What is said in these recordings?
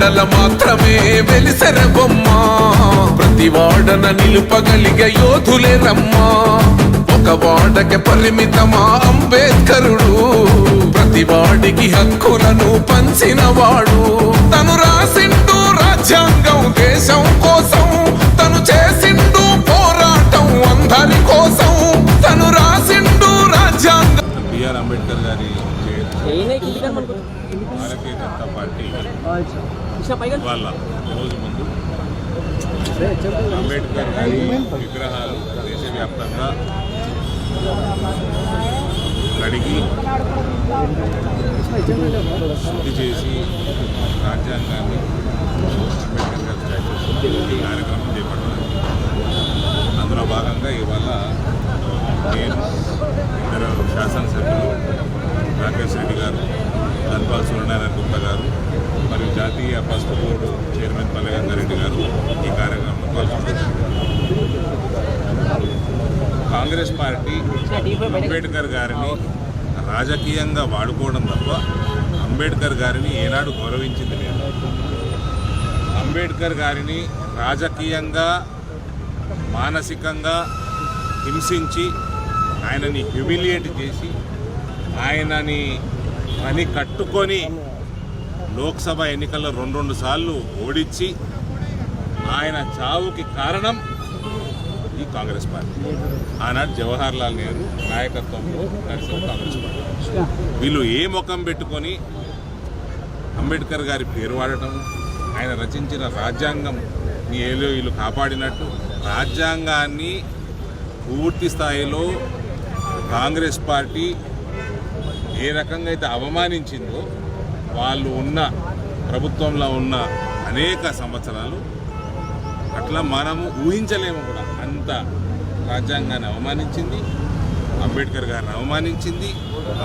వాడల మాత్రమే వెలిసెర బొమ్మ ప్రతి వాడన నిలుపగలిగే యోధులే రమ్మా ఒక వాడకి పరిమితమా అంబేద్కరుడు. ప్రతి వాడికి హక్కులను పంచిన వాడు తను రాసిండు రాజ్యాంగం దేశం కోసం. తను చేసిండు పోరాటం అందరి కోసం. తను రాసిండు రాజ్యాంగం బిఆర్ అంబేద్కర్ గారి భారతీయ జనతా పార్టీ వాళ్ళ రోజు ముందు అంబేద్కర్ గారి విగ్రహాలు దేశవ్యాప్తంగా కడిగి శుద్ధి చేసి రాజ్యాంగాన్ని అంబేద్కర్ గారి స్టాచ్యూ ఈ కార్యక్రమం చేపట్టారు అందులో భాగంగా ఇవాళ నేను కాంగ్రెస్ పార్టీ అంబేద్కర్ గారిని రాజకీయంగా వాడుకోవడం తప్ప అంబేద్కర్ గారిని ఏనాడు గౌరవించింది లేదు. అంబేద్కర్ గారిని రాజకీయంగా మానసికంగా హింసించి ఆయనని హ్యూమిలియేట్ చేసి ఆయనని పని కట్టుకొని లోక్సభ ఎన్నికల్లో రెండు రెండు సార్లు ఓడించి ఆయన చావుకి కారణం ఈ కాంగ్రెస్ పార్టీ. ఆనాడు జవహర్ లాల్ నెహ్రూ నాయకత్వంలో నడిచిన కాంగ్రెస్ పార్టీ. వీళ్ళు ఏ ముఖం పెట్టుకొని అంబేద్కర్ గారి పేరు వాడటం ఆయన రచించిన రాజ్యాంగం ఏలో వీళ్ళు కాపాడినట్టు రాజ్యాంగాన్ని పూర్తి స్థాయిలో కాంగ్రెస్ పార్టీ ఏ రకంగా అయితే అవమానించిందో వాళ్ళు ఉన్న ప్రభుత్వంలో ఉన్న అనేక సంవత్సరాలు అట్లా మనము ఊహించలేము కూడా. అంత రాజ్యాంగాన్ని అవమానించింది అంబేద్కర్ గారిని అవమానించింది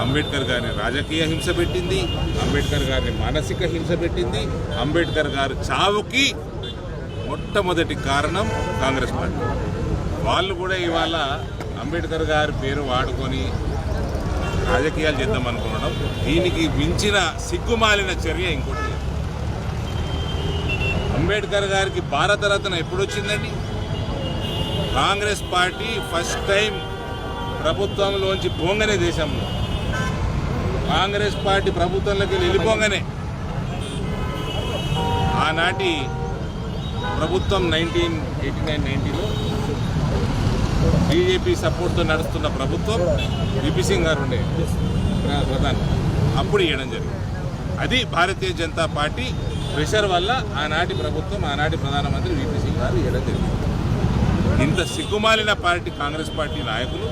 అంబేద్కర్ గారిని రాజకీయ హింస పెట్టింది అంబేద్కర్ గారిని మానసిక హింస పెట్టింది అంబేద్కర్ గారు చావుకి మొట్టమొదటి కారణం కాంగ్రెస్ పార్టీ. వాళ్ళు కూడా ఇవాళ అంబేద్కర్ గారి పేరు వాడుకొని రాజకీయాలు చేద్దాం అనుకోవడం దీనికి మించిన సిగ్గుమాలిన చర్య ఇంకోటి అంబేద్కర్ గారికి భారతరత్న ఎప్పుడు వచ్చిందండి కాంగ్రెస్ పార్టీ ఫస్ట్ టైం ప్రభుత్వంలోంచి పోంగనే దేశంలో కాంగ్రెస్ పార్టీ ప్రభుత్వంలోకి వెళ్ళిపోగానే. ఆనాటి ప్రభుత్వం నైన్టీన్ ఎయిటీ నైన్ నైన్టీలో బీజేపీ సపోర్ట్తో నడుస్తున్న ప్రభుత్వం విపి సింగ్ గారు ఉండే ప్రధాని. అప్పుడు ఇవ్వడం జరిగింది. అది భారతీయ జనతా పార్టీ ప్రెషర్ వల్ల ఆనాటి ప్రభుత్వం ఆనాటి ప్రధానమంత్రి విపి సింగ్ గారు ఇవ్వడం జరిగింది. ఇంత సిగ్గుమాలిన పార్టీ కాంగ్రెస్ పార్టీ నాయకులు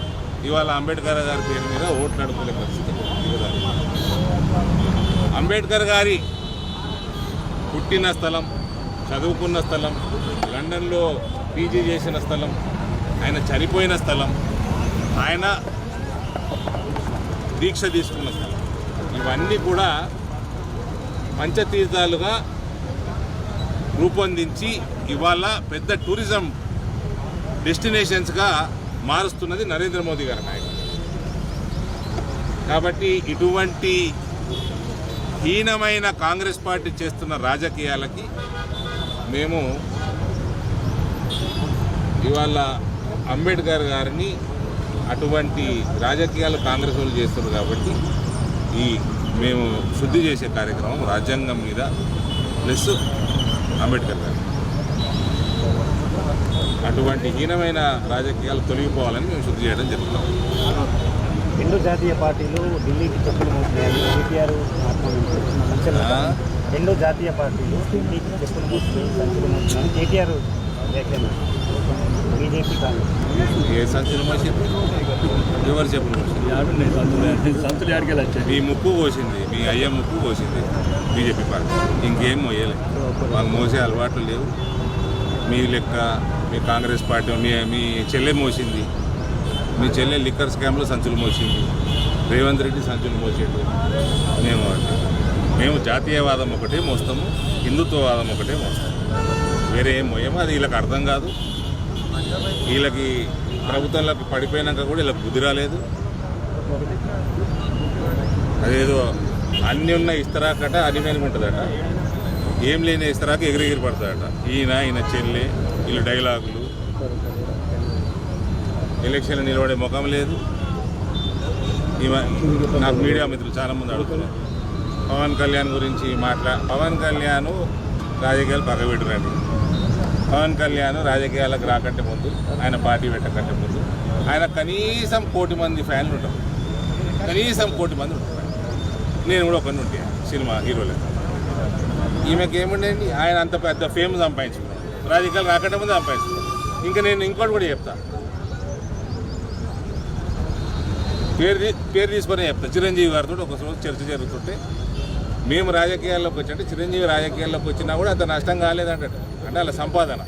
ఇవాళ అంబేద్కర్ గారి పేరు మీద ఓట్లు అడుగులే పరిస్థితి అంబేద్కర్ గారి పుట్టిన స్థలం చదువుకున్న స్థలం లండన్లో పీజీ చేసిన స్థలం ఆయన చనిపోయిన స్థలం ఆయన దీక్ష తీసుకున్న స్థలం. ఇవన్నీ కూడా పంచతీర్థాలుగా రూపొందించి ఇవాళ పెద్ద టూరిజం డెస్టినేషన్స్గా మారుస్తున్నది నరేంద్ర మోదీ గారి నాయకత్వం కాబట్టి ఇటువంటి హీనమైన కాంగ్రెస్ పార్టీ చేస్తున్న రాజకీయాలకి మేము ఇవాళ అంబేద్కర్ గారిని అటువంటి రాజకీయాలు కాంగ్రెస్ వాళ్ళు చేస్తున్నారు కాబట్టి ఈ మేము శుద్ధి చేసే కార్యక్రమం రాజ్యాంగం మీద ప్లస్ అంబేద్కర్ గారు అటువంటి హీనమైన రాజకీయాలు తొలగిపోవాలని మేము శుద్ధి చేయడం జరుగుతాం రెండు జాతీయ పార్టీలు ఢిల్లీకి చెప్పులు మోస్తున్నాయని కేటీఆర్ ఆ? రెండు జాతీయ పార్టీలు ఢిల్లీకి చెప్పులు మోస్తున్నాయి సంచులు మోస్తున్నాయని కేటీఆర్ బీజేపీ కాంగ్రెస్ ఏ సంచులు మోసింది ఎవరు చెప్పులు మోసింది సంచులు ఆడికి వచ్చాయి మీ ముక్కు కోసింది మీ అయ్య ముక్కు కోసింది బీజేపీ పార్టీ. ఇంకేం మోయలేదు మాకు మోసే అలవాట్లు లేవు. మీ లెక్క మీ కాంగ్రెస్ పార్టీ మీ మీ చెల్లె మోసింది. మీ చెల్లె లిక్కర్ స్కామ్లో సంచులు మోసింది. రేవంత్ రెడ్డి సంచులు మోసిండు. మేము మేము జాతీయవాదం ఒకటే మోస్తాము హిందుత్వవాదం ఒకటే మోస్తాము. వేరే ఏం మోయము అది వీళ్ళకి అర్థం కాదు. వీళ్ళకి ప్రభుత్వంలోకి పడిపోయినాక కూడా వీళ్ళకి బుద్ధి రాలేదు. అదేదో అన్ని ఉన్న ఇస్తరాకట అనిమేనికి ఏం లేని వేస్తారాక ఎగిరెగిరి పడతాడట ఈయన ఈయన చెల్లి వీళ్ళు డైలాగులు. ఎలక్షన్లు నిలబడే ముఖం లేదు. నాకు మీడియా మిత్రులు చాలామంది అడుగుతున్నారు. పవన్ కళ్యాణ్ గురించి మాట్లా పవన్ కళ్యాణ్ రాజకీయాలు పక్కబెట్టురండి పవన్ కళ్యాణ్ రాజకీయాలకు రాకంటే ముందు ఆయన పార్టీ పెట్టకంటే ముందు ఆయన కనీసం కోటి మంది ఫ్యాన్లు ఉంటారు. కనీసం కోటి మంది ఉంటారు. నేను కూడా ఒకరిని ఉంటాను సినిమా హీరోలే ఈమెకి ఏముండండి ఆయన అంత పెద్ద ఫేమ్ సంపాదించుకున్నాడు. రాజకీయాలు రాకుండా ముందు సంపాదించుకున్నాడు. ఇంకా నేను ఇంకోటి కూడా చెప్తా. పేరు పేరు తీసుకొని చెప్తా. చిరంజీవి గారితో ఒక రోజు చర్చ జరుగుతుంటే మేము రాజకీయాల్లోకి వచ్చంటే చిరంజీవి రాజకీయాల్లోకి వచ్చినా కూడా అంత నష్టం కాలేదంట అంటే అలా సంపాదన.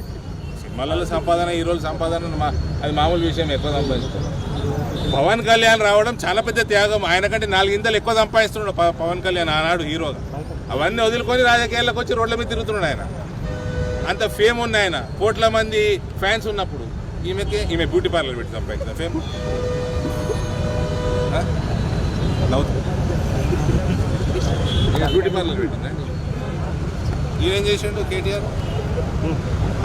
సినిమాలలో సంపాదన హీరోల సంపాదన మా అది మామూలు విషయం ఎక్కువ సంపాదించుకోవడం పవన్ కళ్యాణ్ రావడం చాలా పెద్ద త్యాగం. ఆయన కంటే నాలుగింతలు ఎక్కువ సంపాదిస్తున్నాడు పవన్ కళ్యాణ్ ఆనాడు హీరోగా. అవన్నీ వదులుకొని రాజకీయాల్లోకి వచ్చి రోడ్ల మీద తిరుగుతున్నాడు ఆయన. అంత ఫేమ్ ఉన్న ఆయన. కోట్ల మంది ఫ్యాన్స్ ఉన్నప్పుడు ఈమెకి ఈమె బ్యూటీ పార్లర్ పెట్టి సంపాదించిన ఫేమ్? బ్యూటీ పార్లర్ పెట్టిందండి ఈయనేం చేసిండు కేటీఆర్?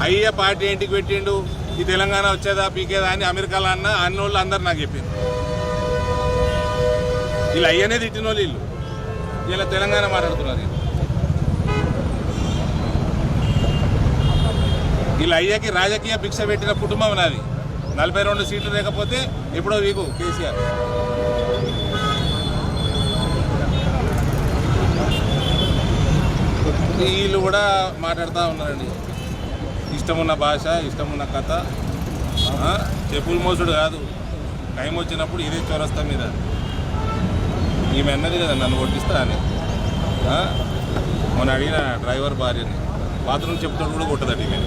అయ్య పార్టీ ఇంటికి పెట్టిండు. ఈ తెలంగాణ వచ్చేదా పీకేదా అని అమెరికాలో అన్న అన్నోళ్ళు అందరు నాకు చెప్పింది వీళ్ళు అయ్యనే తిట్టిన వాళ్ళు. వీళ్ళు వీళ్ళ తెలంగాణ మాట్లాడుతున్నారు వీళ్ళు. వీళ్ళ అయ్యకి రాజకీయ భిక్ష పెట్టిన కుటుంబం నాది. నలభై రెండు సీట్లు లేకపోతే ఎప్పుడో వీకు కేసీఆర్. వీళ్ళు కూడా మాట్లాడుతూ ఉన్నారండి. ఇష్టమున్న భాష ఇష్టమున్న కథ చెప్పులు మోసుడు కాదు. టైం వచ్చినప్పుడు ఇదే చొరస్తా మీద. ఈమె అన్నది కదా నన్ను కొట్టిస్తా అని. మొన్న అడిగిన డ్రైవర్ భార్యని. బాత్రూమ్ చెప్తాడు కూడా కొట్టదండి ఈమె.